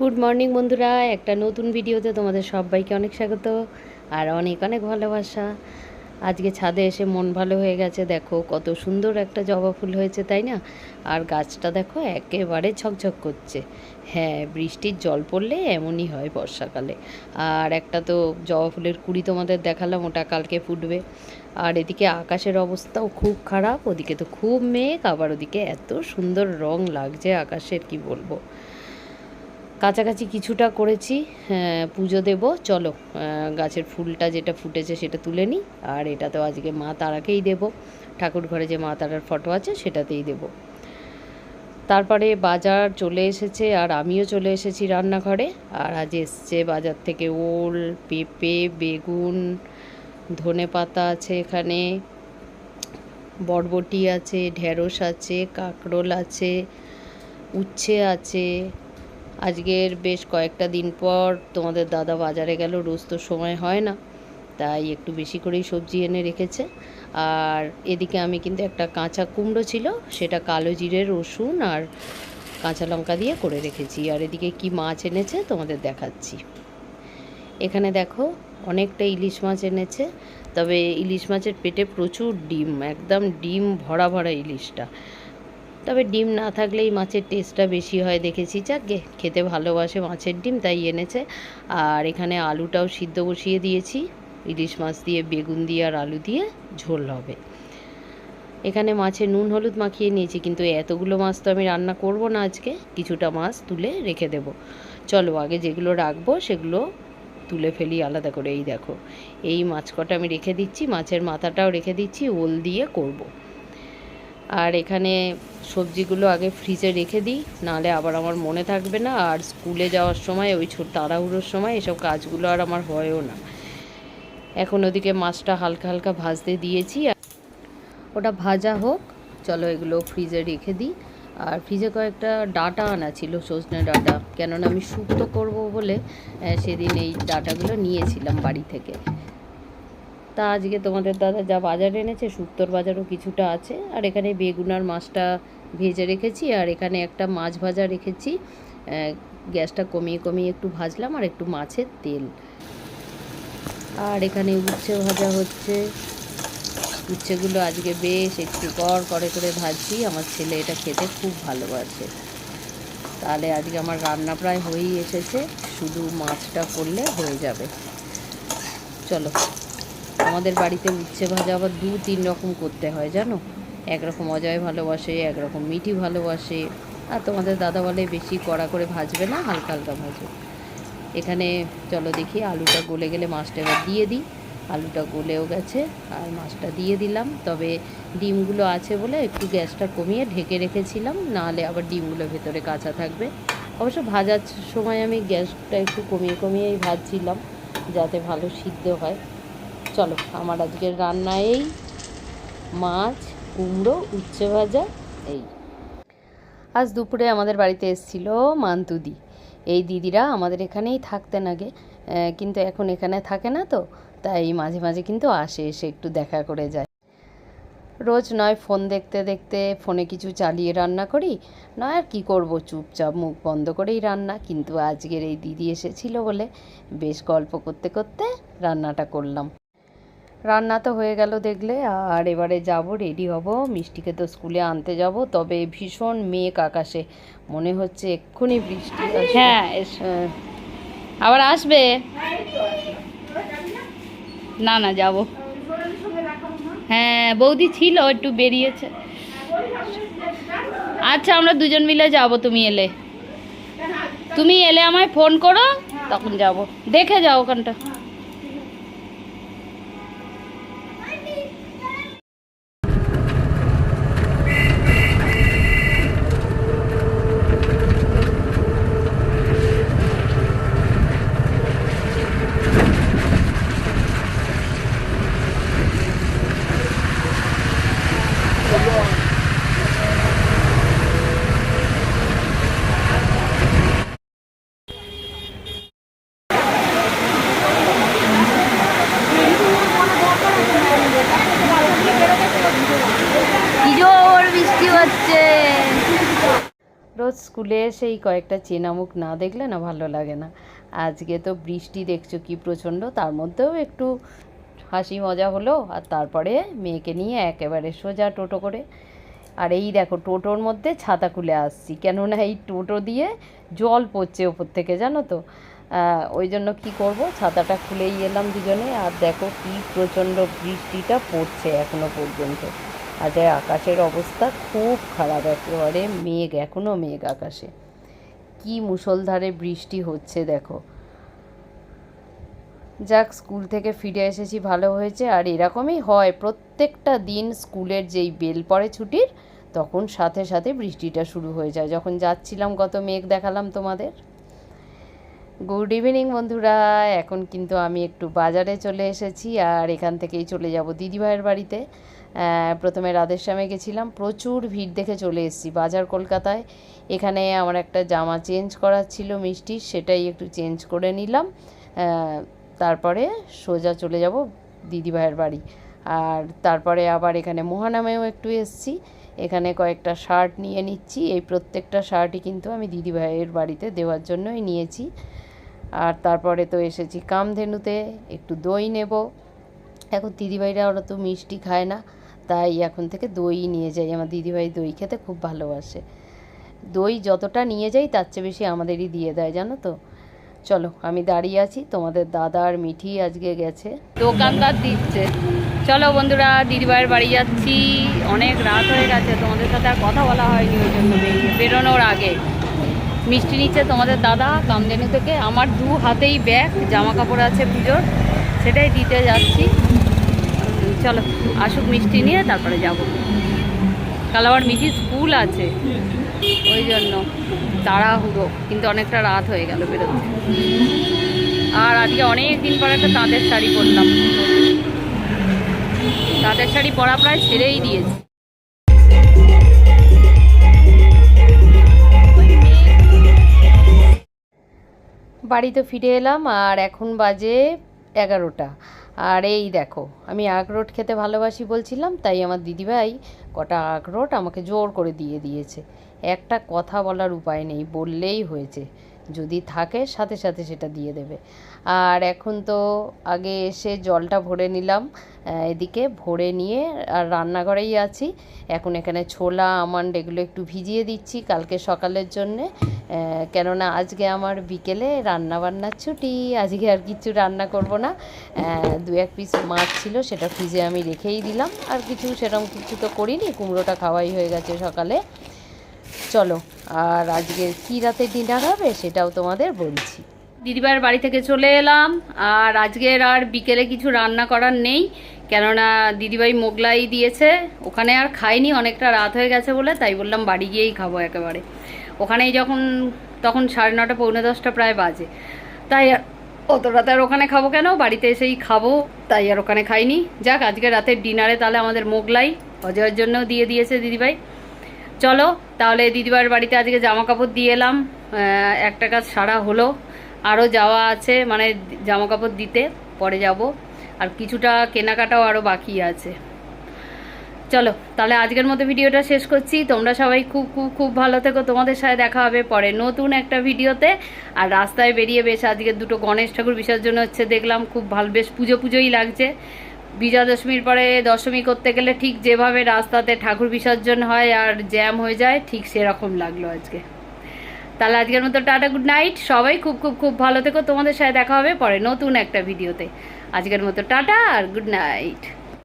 Good morning বন্ধুরা। একটা নতুন ভিডিওতে তোমাদের সবাইকে অনেক স্বাগত আর অনেক অনেক ভালোবাসা। আজকে ছাদে এসে মন ভালো হয়ে গেছে। দেখো, কত সুন্দর একটা জবা ফুল হয়েছে, তাই না? আর গাছটা দেখো, একেবারে ঝকঝক করছে। হ্যাঁ বৃষ্টির জল পড়লে এমনই হয় বর্ষাকালে। আর একটা তো জবা ফুলের কুড়ি তোমাদের দেখালাম, ওটা কালকে ফুটবে। আর এদিকে আকাশের অবস্থাও খুব খারাপ, ওদিকে তো খুব মেঘ, আবার ওদিকে এত সুন্দর রং লাগছে আকাশের, কি বলব? কাছাকাছি কিছুটা করেছি হ্যাঁ, পুজো দেব চলো গাছের ফুলটা যেটা ফুটেছে সেটা তুলে নিই আর এটা তো আজকে মা তারাকেই দেব ঠাকুর ঘরে যে মা তারার ফটো আছে সেটাতেই দেব। তারপরে বাজার চলে এসেছে আর আমিও চলে এসেছি রান্নাঘরে আর আজ এসছে বাজার থেকে ওল পেঁপে বেগুন ধনে পাতা আছে এখানে বরবটি আছে ঢেঁড়স আছে কাঁকরোল আছে উচ্ছে আছে আজকের বেশ কয়েকটা দিন পর তোমাদের দাদা বাজারে গেল, রোজ তো সময় হয় না, তাই একটু বেশি করেই সবজি এনে রেখেছে। আর এদিকে আমি কিন্তু একটা কাঁচা কুমড়ো ছিল, সেটা কালো জিরে, রসুন আর কাঁচা লঙ্কা দিয়ে করে রেখেছি। আর এদিকে কি মাছ এনেছে তোমাদের দেখাচ্ছি। এখানে দেখো অনেকটা ইলিশ মাছ এনেছে, তবে ইলিশ মাছের পেটে প্রচুর ডিম, একদম ডিম ভরা ভরা ইলিশটা। তবে ডিম না থাকলেই মাছের টেস্টটা বেশি হয় দেখেছি। যাকে খেতে ভালোবাসে মাছের ডিম, তাই এনেছে। আর এখানে আলুটাও সিদ্ধ বসিয়ে দিয়েছি। ইলিশ মাছ দিয়ে, বেগুন দিয়ে আর আলু দিয়ে ঝোল হবে। এখানে মাছে নুন, হলুদ মাখিয়ে নিয়েছি, কিন্তু এতগুলো মাছ তো আমি রান্না করব না আজকে। কিছুটা মাছ তুলে রেখে দেব। চলো, আগে যেগুলো রাখব, সেগুলো তুলে ফেলি আলাদা করে। এই দেখো, এই মাছ কটা আমি রেখে দিচ্ছি, মাছের মাথাটাও রেখে দিচ্ছি, ওল দিয়ে করব। আর এখানে সবজিগুলো আগে ফ্রিজে রেখে দিই, নাহলে আবার আমার মনে থাকবে না। আর স্কুলে যাওয়ার সময়, ওই ছোট তাড়াহুড়োর সময় এসব কাজগুলো আর আমার হয়ও না। এখন ওদিকে মাছটা হালকা হালকা ভাজতে দিয়েছি। ওটা ভাজা হোক, চলো এগুলো ফ্রিজে রেখে দিই। আর ফ্রিজে কয়েকটা ডাটা আনা ছিল, সজনে ডাটা। কেননা আমি শুক্তো করব বলে সেদিন এই ডাটাগুলো নিয়েছিলাম বাড়ি থেকে। তা আজকে তোমাদের দাদা যা বাজার এনেছে শুক্তোর বাজারও কিছুটা আছে। আর এখানে বেগুন আর মাছটা ভেজে রেখেছি, আর এখানে একটা মাছ ভাজা রেখেছি। গ্যাসটা কমিয়ে কমিয়ে একটু ভাজলাম, আর একটু মাছের তেল। আর এখানে উচ্ছে ভাজা হচ্ছে। উচ্ছেগুলো আজকে বেশ একটু কর করে করে ভাজছি। আমার ছেলে এটা খেতে খুব ভালোবাসে। তাহলে আজকে আমার রান্না প্রায় হয়েই এসেছে। শুধু মাছটা করলে হয়ে যাবে। চলো। আমাদের বাড়িতে উচ্ছে ভাজা আবার দু তিন রকম করতে হয়, জানো? একরকম অজয় ভালোবাসে একরকম মিঠি ভালোবাসে। আর তোমাদের দাদা বলে বেশি কড়া করে ভাজবে না, হালকা হালকা ভাজবে। এখানে চলো দেখি, আলুটা গলে গেলে মাছটা এবার দিয়ে দিই। আলুটা গলেও গেছে আর মাছটা দিয়ে দিলাম। তবে ডিমগুলো আছে বলে একটু গ্যাসটা কমিয়ে ঢেকে রেখেছিলাম, নাহলে আবার ডিমগুলো ভেতরে কাঁচা থাকবে। অবশ্য ভাজার সময় আমি গ্যাসটা একটু কমিয়ে কমিয়েই ভাজছিলাম, যাতে ভালো সিদ্ধ হয়। চলো, আমার আজকের রান্না এই, মাছ, কুমড়ো, উচ্ছে ভাজা, এই। আজ দুপুরে আমাদের বাড়িতে এসেছিল মান্তুদি। এই দিদিরা আমাদের এখানেই থাকতেন আগে কিন্তু এখন এখানে থাকে না তো, তাই মাঝে মাঝে কিন্তু আসে, এসে একটু দেখা করে যায়। রোজ নয়, ফোন দেখতে দেখতে ফোনে কিছু চালিয়ে রান্না করি, নয় আর কী করব, চুপচাপ মুখ বন্ধ করেই রান্না, কিন্তু আজকের এই দিদি এসেছিল বলে বেশ গল্প করতে করতে রান্নাটা করলাম। রান্না তো হয়ে গেল দেখলে আর এবারে যাব রেডি হব মিষ্টিকে তো স্কুলে আনতে যাব তবে ভীষণ মেঘ আকাশে মনে হচ্ছে এক্ষুনি বৃষ্টি হ্যাঁ এসো। আবার আসবে? না না যাব। হ্যাঁ বৌদি ছিল একটু বেরিয়েছে। আচ্ছা আমরা দুজন মিলে যাব তুমি এলে। তুমি এলে আমায় ফোন করো তখন যাব। দেখে যাও ওখানটা। স্কুলে সেই কয়েকটা চেনা মুখ না দেখলে না ভালো লাগে না। আজকে তো বৃষ্টি দেখছ কি প্রচণ্ড, তার মধ্যেও একটু হাসি মজা হলো আর তারপরে মেয়েকে নিয়ে একেবারে সোজা টোটো করে। আর এই দেখো টোটোর মধ্যে ছাতা খুলে আসছি, কেননা এই টোটো দিয়ে জল পড়ছে ওপর থেকে, জানো তো। ওই জন্য কি করব? ছাতাটা খুলেই এলাম দুজনে, আর দেখো কি প্রচণ্ড বৃষ্টিটা পড়ছে এখনও পর্যন্ত। এই আকাশের অবস্থা খুব খারাপ, একেবারে মেঘ এখনও মেঘ আকাশে। কি মুষলধারে বৃষ্টি হচ্ছে, দেখো। যাক, স্কুল থেকে ফিরে এসেছি, ভালো হয়েছে। আর এরকমই হয়, প্রত্যেকটা দিন স্কুলের যেই বেল পড়ে ছুটির, তখন সাথে সাথে বৃষ্টিটা শুরু হয়ে যায়। যখন যাচ্ছিলাম, কত মেঘ দেখালাম তোমাদের। গুড ইভিনিং, বন্ধুরা। এখন কিন্তু আমি একটু বাজারে চলে এসেছি, আর এখান থেকেই চলে যাব দিদিভাইয়ের বাড়িতে। প্রথমে রাধেশ্যামে গেছিলাম। প্রচুর ভিড় দেখে চলে এসেছি বাজার কলকাতায়। এখানে আমার একটা জামা চেঞ্জ করার ছিল মিষ্টির সেটাই একটু চেঞ্জ করে নিলাম। তারপরে সোজা চলে যাব দিদিভাইয়ের বাড়ি। আর তারপরে আবার এখানে মহানামেও একটু এসেছি। এখানে কয়েকটা শার্ট নিয়ে নিচ্ছি। এই প্রত্যেকটা শার্টই কিন্তু আমি দিদিভাইয়ের বাড়িতে দেওয়ার জন্যই নিয়েছি। আর তারপরে তো এসেছি কামধেনুতে, একটু দই নেব। এখন দিদিভাইরা ওরা তো মিষ্টি খায় না। তাই এখন থেকে দই নিয়ে যাই। আমার দিদিভাই দই খেতে খুব ভালোবাসে। দই যতটা নিয়ে যাই, তার চেয়ে বেশি আমাদেরই দিয়ে দেয়, জানো তো? চলো, আমি দাঁড়িয়ে আছি, তোমাদের দাদা আর মিঠি আজকে গেছে। দোকানদার দিচ্ছে। চলো বন্ধুরা, দিদিভাইয়ের বাড়ি যাচ্ছি। অনেক রাত হয়ে গেছে, তোমাদের সাথে আর কথা বলা হয়নি ওই জন্য বেরোনোর আগে। মিষ্টি নিচ্ছে তোমাদের দাদা, কামদেনু থেকে। আমার দু হাতেই ব্যাগ জামা কাপড় আছে পুজোর, সেটাই দিতে যাচ্ছি। চলো, আসুক মিষ্টি নিয়ে তারপরে যাব। কাল আবার মিষ্টি স্কুল আছে, ওই জন্য তাড়াহুড়ো, কিন্তু অনেকটা রাত হয়ে গেল বেরোতে। আর আজকে অনেক দিন পর একটা তাঁতের শাড়ি পরলাম। তাঁতের শাড়ি পরা প্রায় ছেড়েই দিয়েছি। বাড়িতে ফিরে এলাম আর এখন বাজে এগারোটা। আর এই দেখো, আমি আখরোট খেতে ভালোবাসি বলছিলাম, তাই আমার দিদিভাই কটা আখরোট আমাকে জোর করে দিয়ে দিয়েছে। একটা কথা বলার উপায় নেই, বললেই হয়েছে। যদি থাকে, সাথে সাথে সেটা দিয়ে দেবে। আর এখন তো আগে এসে জলটা ভরে নিলাম এদিকে ভরে নিয়ে আর রান্নাঘরেই আছি। এখন এখানে ছোলা, আমান্ড এগুলো একটু ভিজিয়ে দিচ্ছি কালকে সকালের জন্যে কেননা আজকে আমার বিকেলে রান্না বান্নার ছুটি, আজকে আর কিছু রান্না করব না। দু এক পিস মাছ ছিল, সেটা ফ্রিজে আমি রেখেই দিলাম। আর কিছু সেরকম কিছু তো করিনি, কুমড়োটা খাওয়াই হয়ে গেছে সকালে। চলো, আর আজকে কী রাতে ডিনার হবে সেটাও তোমাদের বলছি। দিদিভাইয়ের বাড়ি থেকে চলে এলাম, আর আজকের আর বিকেলে কিছু রান্না করার নেই, কেননা দিদিভাই মোগলাই দিয়েছে, ওখানে আর খাইনি অনেকটা রাত হয়ে গেছে বলে, তাই বললাম বাড়ি গিয়েই খাব একেবারে। ওখানেই যখন, তখন সাড়ে নটা, পৌনে দশটা প্রায় বাজে। তাই অত রাতে আর ওখানে খাব কেন? বাড়িতে এসেই খাব, তাই আর ওখানে খাইনি। যাক, আজকে রাতের ডিনারে তাহলে আমাদের মোগলাই, অজয়ের জন্যও দিয়ে দিয়েছে দিদিভাই। চলো, তাহলে দিদিভাইয়ের বাড়িতে আজকে জামা কাপড় দিয়ে এলাম। একটা কাজ সারা হলো। আরও যাওয়া আছে মানে জামা কাপড় দিতে, পরে যাব। আর কিছুটা কেনাকাটাও আরও বাকি আছে। চলো, তাহলে আজকের মতো ভিডিওটা শেষ করছি। তোমরা সবাই খুব খুব খুব ভালো থেকো। তোমাদের সাথে দেখা হবে পরে নতুন একটা ভিডিওতে। আর রাস্তায় বেরিয়ে বেশ আজকে দুটো গণেশ ঠাকুর বিসর্জন হচ্ছে, দেখলাম খুব ভালো, বেশ পুজো পুজোই লাগছে। বিজয়া দশমীর পরে দশমী করতে গেলে ঠিক যেভাবে রাস্তাতে ঠাকুর বিসর্জন হয় আর জ্যাম হয়ে যায়, ঠিক সেরকম লাগল আজকে। তাহলে আজকের মতো টাটা, গুড নাইট। সবাই খুব খুব খুব ভালো থেকো। তোমাদের সাথে দেখা হবে পরে নতুন একটা ভিডিওতে। আজকের মতো টাটা আর গুড নাইট।